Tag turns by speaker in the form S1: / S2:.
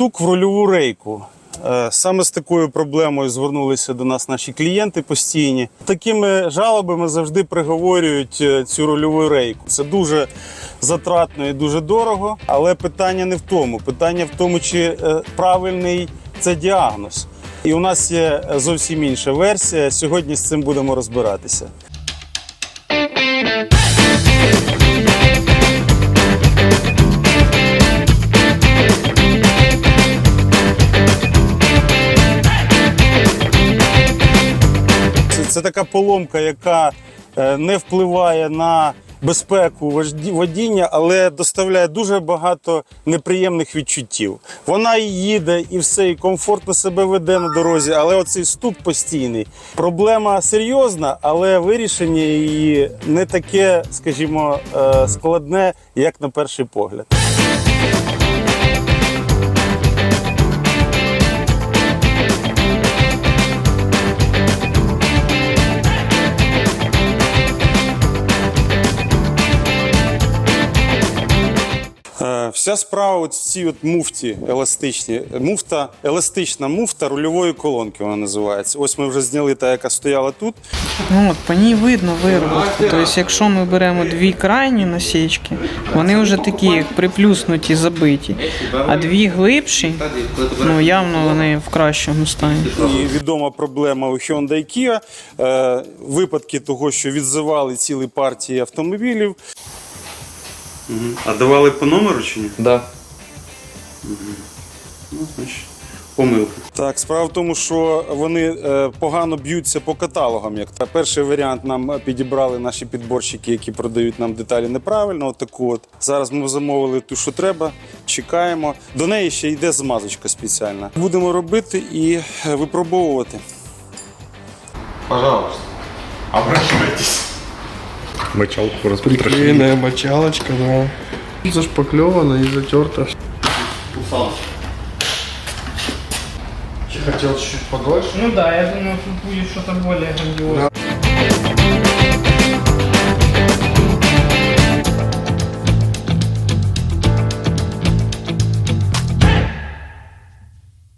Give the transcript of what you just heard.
S1: стук в рульову рейку. Е, Саме з такою проблемою звернулися до нас наші клієнти постійні. Такими жалобами завжди приговорюють е, цю рульову рейку. Це дуже затратно і дуже дорого, але питання не в тому. Питання в тому, чи е, правильний це діагноз. І у нас є зовсім інша версія. Сьогодні з цим будемо розбиратися. Це, така поломка, яка е, не впливає на безпеку водіння, але доставляє дуже багато неприємних відчуттів. Вона і їде, і все, і комфортно себе веде на дорозі, але оцей стук постійний. Проблема серйозна, але вирішення її не таке, скажімо, е, складне, як на перший погляд. Вся справа от в цій от муфті еластичній. Муфта, еластична муфта рульової колонки вона називається. Ось ми вже зняли та, яка стояла тут.
S2: Ну, от, по ній видно вироботку. Тобто, якщо ми беремо дві крайні насічки, вони вже такі як приплюснуті, забиті. А дві глибші, ну явно вони в кращому стані.
S1: І відома проблема у Hyundai Kia. Е, випадки того, що відзивали цілі партії автомобілів. А давали по номеру чи ні?
S3: Да.
S1: Ну, значить, помилка. Так, справа в тому, що вони е, погано б'ються по каталогам. Як та перший варіант нам підібрали наші підборщики, які продають нам деталі неправильно. Отаку от зараз ми замовили ту, що треба. Чекаємо. До неї ще йде змазочка спеціальна. Будемо робити і е, випробовувати.
S4: Пожалуйста, обращайтесь.
S3: Мочалку розпотрошили.
S5: Приклеенная мочалочка, да. Зашпаклевано и затерто. Хотел чуть-чуть подольше.
S2: Ну да, я думаю, тут буде щось більш грандіозне.